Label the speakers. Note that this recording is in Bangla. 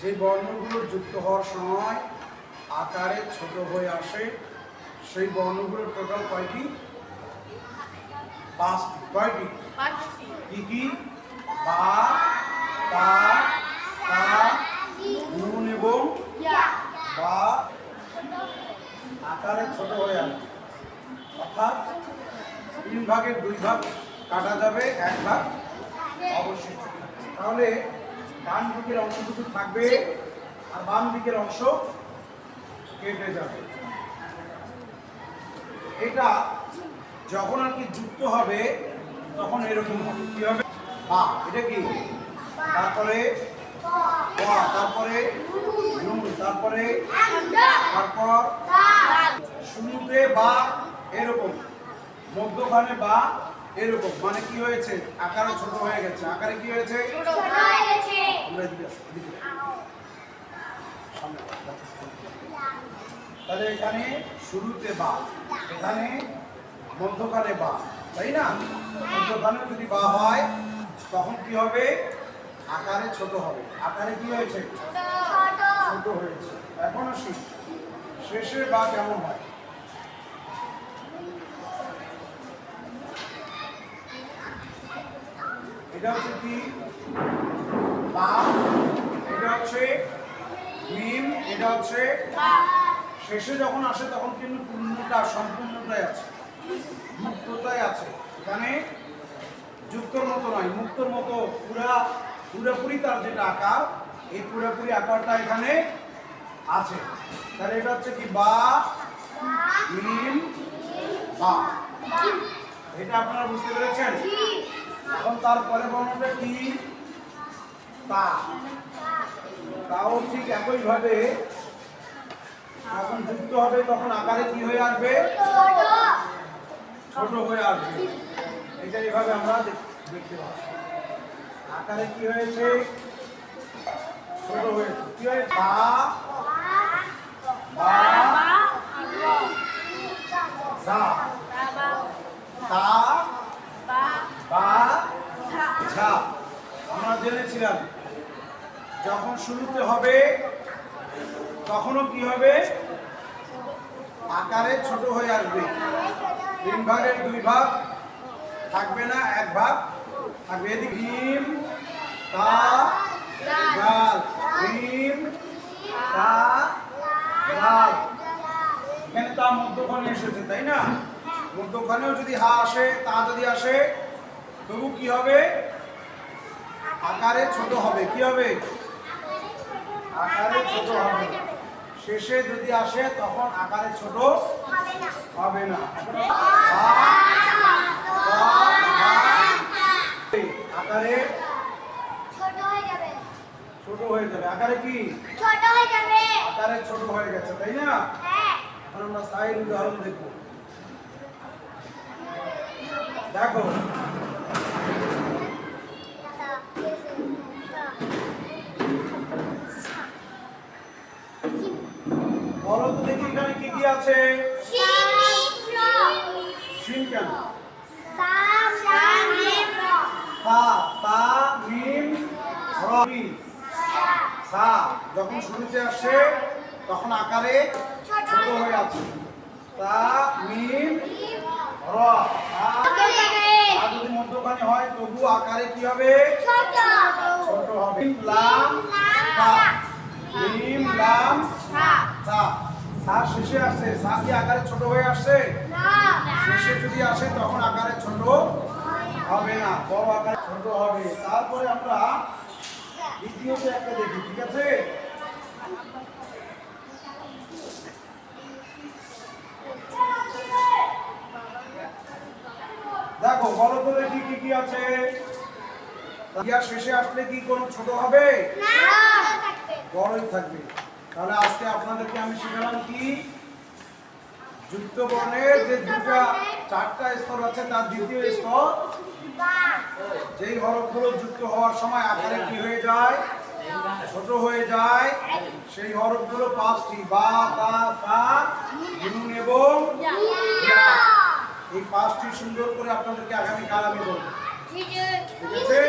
Speaker 1: যে বর্ণগুলো যুক্ত হওয়ার সময় আকারে ছোট হয়ে আসে সেই বর্ণগুলোর টোটাল কয়টি? পাঁচটি। কয়টি? কি কি? বা তা তা নুন এবং বা আকারে ছোট হয়ে আসে। অর্থাৎ তিন ভাগের দুই ভাগ কাটা যাবে এক ভাগ অবশ্যই তাহলে ডান দিকের অংশটুকু থাকবে আর বাম দিকের অংশ কেটে যাবে। এটা যখন আর কি যুক্ত হবে তখন এরকম হবে। কি হবে? বা এটা কি? তারপরে তারপরে তারপরে তারপর শুরুতে বা এরকম। মধ্যখানে বা এরকম মানে কি হয়েছে? আকারে ছোট হয়ে গেছে। আকারে কি হয়েছে? আমরা এদিকে তাহলে এখানে শুরুতে বা এখানে মধ্যখানে বা তাই না? মধ্যখানে যদি বা হয় তখন কি হবে? আকারে ছোট হবে। আকারে কি হয়েছে? ছোট। হয়েছে। এখন আসি শেষে বা কেমন হয়। এটা হচ্ছে কি? বা এটা হচ্ছে মিম এটা হচ্ছে শেষে যখন আসে তখন কিন্তু পূর্ণতা সম্পূর্ণতাই আছে। মুক্ততাই আছে। এখানে যুক্তর মতো নয়, মুক্তর মতো পুরা, পুরোপুরি তার যেটা আকার, এই পুরোপুরি আকারটা এখানে আছে। তাহলে এটা হচ্ছে কি? বা মিম বা এটা আপনারা বুঝতে পেরেছেন? এখন তারপরে বর্ণটা কি? তা। তাও ঠিক একইভাবে যখন যুক্ত হবে তখন আকারে কি হয়ে আসবে? ছোট হয়ে আসবে। এটা এইভাবে আমরা দেখ- দেখতে পাচ্ছি। আকারে কি হয়েছে? ছোট হয়েছে। কি হয়েছে? বা। বা। তা বা ঝা আমরা জেনেছিলাম। যখন শুরুতে হবে, তখনও কি হবে? আকারে ছোট হয়ে আসবে। তিন ভাগের দুই ভাগ থাকবে না, এক ভাগ থাকবে। ভীম তা গাল ভীম তা গাল এখানে তা মধ্যখানে এসেছে, তাই না? মধ্যখানেও যদি হা আসে, তা যদি আসে, তবু কি হবে? আকারে ছোট হবে কি হবে? আকারে ছোট হবে। শেষে যদি আসে তখন আকারে ছোট হবে না। আকারে ছোট হয়ে যাবে। আকারে কি? আকারে ছোট হয়ে গেছে তাই না? এখন আমরা সাইড উদাহরণ দেখব। দেখো আছে? সিন কেন? মিম র মি, সা যখন শুরুতে আসে তখন আকারে ছোট হয়ে আছে। তা মিম র। যদি মধ্যখানে হয় তবু আকারে কি হবে? ছোট হবে। লাম লাম সা শেষে আসছে। সা কি আকারে ছোট হয়ে আসছে। শেষে যদি আসে তখন আকারে ছোট হবে না। বড় আকারে ছোট হবে। তারপরে আমরা দ্বিতীয়তে একটা দেখি ঠিক আছে? দেখো বলো তো দেখি কি কি আছে। শেষে আসলে কি কোনো ছোট হবে? বড়ই থাকবে। তাহলে আজকে আপনাদেরকে আমি শেখালাম কি? যুক্ত বর্ণের যে দুটা, চারটা স্তর আছে, তার দ্বিতীয় স্তর, যেই হরফগুলো যুক্ত হওয়ার সময় আকারে কি হয়ে যায়? ছোট হয়ে যায়। সেই হরফগুলো পাঁচটি, বা, তা তা নুন এবং এই পাঁচটি সুন্দর করে আপনাদেরকে আগামীকাল আমি বলব। ঠিক আছে?